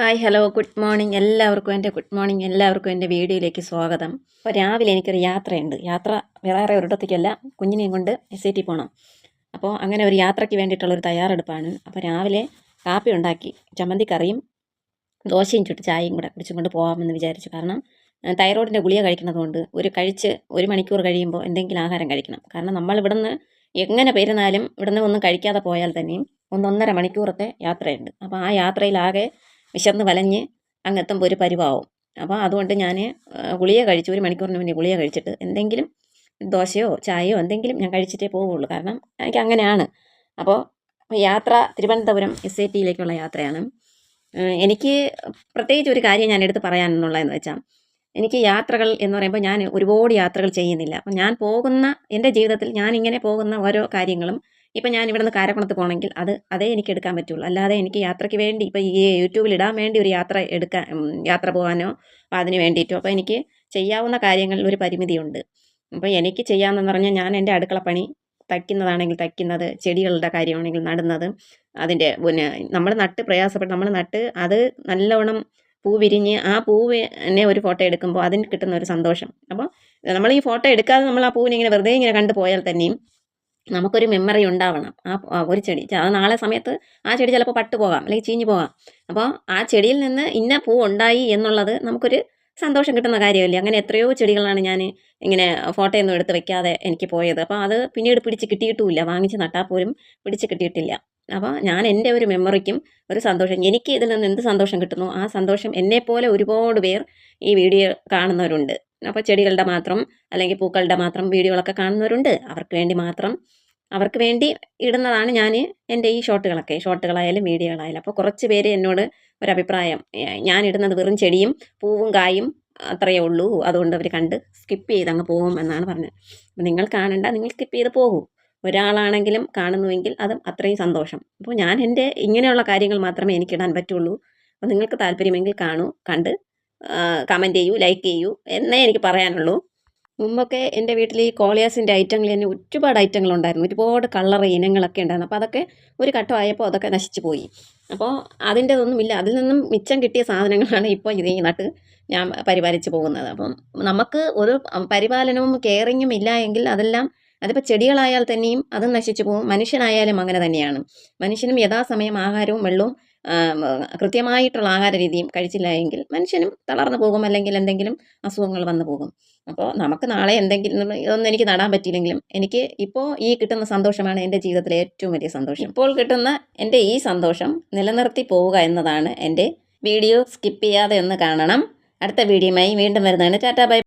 Hi hello good morning എല്ലാവർക്കും എന്റെ good morning എല്ലാവർക്കും എന്റെ വീഡിയോയിലേക്ക് സ്വാഗതം. അപ്പോൾ രാവിലെ എനിക്കൊരു യാത്രയുണ്ട്. യാത്ര വേറെ ഒരിടത്തേക്കല്ല കുഞ്ഞിനെയും കൊണ്ട് എസ് ഐ ടി പോകണം അപ്പോൾ അങ്ങനെ ഒരു യാത്രയ്ക്ക് വേണ്ടിയിട്ടുള്ളൊരു തയ്യാറെടുപ്പാണ്. അപ്പോൾ രാവിലെ കാപ്പി ഉണ്ടാക്കി ചമ്മന്തി കറിയും ദോശയും ചുട്ട് ചായയും കൂടെ കുടിച്ചും കൊണ്ട് പോകാമെന്ന് വിചാരിച്ചു. കാരണം തൈറോയിഡിന്റെ ഗുളിക കഴിക്കുന്നതുകൊണ്ട് ഒരു കഴിച്ച് ഒരു മണിക്കൂർ കഴിയുമ്പോൾ എന്തെങ്കിലും ആഹാരം കഴിക്കണം. കാരണം നമ്മൾ ഇവിടുന്ന് എങ്ങനെ പേരുന്നാലും ഇവിടുന്ന് ഒന്നും കഴിക്കാതെ പോയാൽ തന്നെയും ഒന്നൊന്നര മണിക്കൂറത്തെ യാത്രയുണ്ട്. അപ്പോൾ ആ യാത്രയിലാകെ വിശന്ന് വലഞ്ഞ് അങ്ങെത്തുമ്പോൾ ഒരു പരിവാവും. അപ്പോൾ അതുകൊണ്ട് ഞാൻ ഗുളിക കഴിച്ചു ഒരു മണിക്കൂറിന് മുന്നേ ഗുളിക കഴിച്ചിട്ട് എന്തെങ്കിലും ദോശയോ ചായയോ എന്തെങ്കിലും ഞാൻ കഴിച്ചിട്ടേ പോവുള്ളൂ. കാരണം എനിക്ക് അങ്ങനെയാണ്. അപ്പോൾ യാത്ര തിരുവനന്തപുരം എസ് ഐ ടിയിലേക്കുള്ള യാത്രയാണ്. എനിക്ക് പ്രത്യേകിച്ച് ഒരു കാര്യം ഞാൻ എടുത്ത് പറയാനെന്നുള്ളതെന്ന് വെച്ചാൽ എനിക്ക് യാത്രകൾ എന്ന് പറയുമ്പോൾ ഞാൻ ഒരുപാട് യാത്രകൾ ചെയ്യുന്നില്ല. അപ്പം ഞാൻ പോകുന്ന എന്റെ ജീവിതത്തിൽ ഞാൻ ഇങ്ങനെ പോകുന്ന ഓരോ കാര്യങ്ങളും ഇപ്പം ഞാൻ ഇവിടുന്ന് കാരക്കുണത്ത് പോകണമെങ്കിൽ അത് അതേ എനിക്ക് എടുക്കാൻ പറ്റുള്ളൂ. അല്ലാതെ എനിക്ക് യാത്രയ്ക്ക് വേണ്ടി ഇപ്പം ഈ യൂട്യൂബിൽ ഇടാൻ വേണ്ടി ഒരു യാത്ര എടുക്കാൻ യാത്ര പോകാനോ അതിന് വേണ്ടിയിട്ടോ. അപ്പോൾ എനിക്ക് ചെയ്യാവുന്ന കാര്യങ്ങളിൽ ഒരു പരിമിതിയുണ്ട്. അപ്പോൾ എനിക്ക് ചെയ്യാമെന്ന് പറഞ്ഞാൽ ഞാൻ എന്റെ അടുക്കളപ്പണി തയ്ക്കുന്നതാണെങ്കിൽ തയ്ക്കുന്നത് ചെടികളുടെ കാര്യമാണെങ്കിൽ നടുന്നത് അതിന്റെ പിന്നെ നമ്മൾ നട്ട് പ്രയാസപ്പെട്ട് നമ്മൾ നട്ട് അത് നല്ലവണ്ണം പൂ വിരിഞ്ഞ് ആ പൂവിനെ ഒരു ഫോട്ടോ എടുക്കുമ്പോൾ അതിന് കിട്ടുന്ന ഒരു സന്തോഷം. അപ്പോൾ നമ്മൾ ഈ ഫോട്ടോ എടുക്കാതെ നമ്മൾ ആ പൂവിനെ ഇങ്ങനെ വെറുതെ ഇങ്ങനെ കണ്ടു പോയാൽ തന്നെയും നമുക്കൊരു മെമ്മറി ഉണ്ടാവണം. ആ ഒരു ചെടി. അത് നാളെ സമയത്ത് ആ ചെടി ചിലപ്പോൾ പട്ട് പോകാം അല്ലെങ്കിൽ ചീഞ്ഞു പോകാം. അപ്പോൾ ആ ചെടിയിൽ നിന്ന് ഇന്ന പൂ ഉണ്ടായി എന്നുള്ളത് നമുക്കൊരു സന്തോഷം കിട്ടുന്ന കാര്യമല്ലേ? അങ്ങനെ എത്രയോ ചെടികളാണ് ഞാൻ ഇങ്ങനെ ഫോട്ടോയൊന്നും എടുത്ത് വെക്കാതെ എനിക്ക് പോയത്. അപ്പോൾ അത് പിന്നീട് പിടിച്ച് കിട്ടിയിട്ടുമില്ല. വാങ്ങിച്ച് നട്ടാൽ പോലും പിടിച്ച് കിട്ടിയിട്ടില്ല. അപ്പോൾ ഞാൻ എന്റെ ഒരു മെമ്മറിക്കും ഒരു സന്തോഷം. എനിക്ക് ഇതിൽ നിന്ന് എന്ത് സന്തോഷം കിട്ടുന്നു? ആ സന്തോഷം എന്നെപ്പോലെ ഒരുപാട് പേർ ഈ വീഡിയോ കാണുന്നവരുണ്ട്. അപ്പോൾ ചെടികളുടെ മാത്രം അല്ലെങ്കിൽ പൂക്കളുടെ മാത്രം വീഡിയോകളൊക്കെ കാണുന്നവരുണ്ട്. അവർക്ക് വേണ്ടി മാത്രം അവർക്ക് വേണ്ടി ഇടുന്നതാണ് ഞാൻ എന്റെ ഈ ഷോട്ടുകളൊക്കെ ഷോട്ടുകളായാലും വീഡിയോകളായാലും. അപ്പോൾ കുറച്ച് പേര് എന്നോട് ഒരഭിപ്രായം ഞാൻ ഇടുന്നത് വെറും ചെടിയും പൂവും കായും അത്രയേ ഉള്ളൂ. അതുകൊണ്ട് അവർ കണ്ട് സ്കിപ്പ് ചെയ്ത് അങ്ങ് പോകും എന്നാണ് പറഞ്ഞത്. അപ്പോൾ നിങ്ങൾ കാണണ്ട നിങ്ങൾ സ്കിപ്പ് ചെയ്ത് പോകൂ. ഒരാളാണെങ്കിലും കാണുന്നുവെങ്കിൽ അത് അത്രയും സന്തോഷം. അപ്പോൾ ഞാൻ എന്റെ ഇങ്ങനെയുള്ള കാര്യങ്ങൾ മാത്രമേ എനിക്കിടാൻ പറ്റുള്ളൂ. അപ്പോൾ നിങ്ങൾക്ക് താല്പര്യമെങ്കിൽ കാണൂ കണ്ട് കമന്റ് ചെയ്യൂ ലൈക്ക് ചെയ്യൂ എന്നേ എനിക്ക് പറയാനുള്ളൂ. മുമ്പൊക്കെ എന്റെ വീട്ടിൽ ഈ കോളിയാസിന്റെ ഐറ്റങ്ങൾ തന്നെ ഒരുപാട് ഐറ്റങ്ങൾ ഉണ്ടായിരുന്നു ഒരുപാട് കളർ ഇനങ്ങളൊക്കെ ഉണ്ടായിരുന്നു. അപ്പോൾ അതൊക്കെ ഒരു ഘട്ടമായപ്പോൾ അതൊക്കെ നശിച്ചു പോയി. അപ്പോൾ അതിന്റെ ഇല്ല അതിൽ നിന്നും മിച്ചം കിട്ടിയ സാധനങ്ങളാണ് ഇപ്പോൾ ഇത് ഈ നട്ട് ഞാൻ പരിപാലിച്ച് പോകുന്നത്. അപ്പം നമുക്ക് ഒരു പരിപാലനവും കെയറിങ്ങും ഇല്ല എങ്കിൽ അതെല്ലാം അതിപ്പോൾ ചെടികളായാൽ തന്നെയും അതും നശിച്ചു പോകും. മനുഷ്യനായാലും അങ്ങനെ തന്നെയാണ്. മനുഷ്യനും യഥാസമയം ആഹാരവും വെള്ളവും കൃത്യമായിട്ടുള്ള ആഹാര രീതിയും കഴിച്ചില്ല എങ്കിൽ മനുഷ്യനും തളർന്നു പോകും അല്ലെങ്കിൽ എന്തെങ്കിലും അസുഖങ്ങൾ വന്നു പോകും. അപ്പോൾ നമുക്ക് നാളെ എന്തെങ്കിലും ഇതൊന്നും എനിക്ക് നടാൻ പറ്റിയില്ലെങ്കിലും എനിക്ക് ഇപ്പോൾ ഈ കിട്ടുന്ന സന്തോഷമാണ് എന്റെ ജീവിതത്തിലെ ഏറ്റവും വലിയ സന്തോഷം. ഇപ്പോൾ കിട്ടുന്ന എന്റെ ഈ സന്തോഷം നിലനിർത്തി പോവുക എന്നതാണ് എന്റെ വീഡിയോ. സ്കിപ്പ് ചെയ്യാതെ ഒന്ന് കാണണം. അടുത്ത വീഡിയോയുമായി വീണ്ടും വരുന്നതാണ്. Tata bye.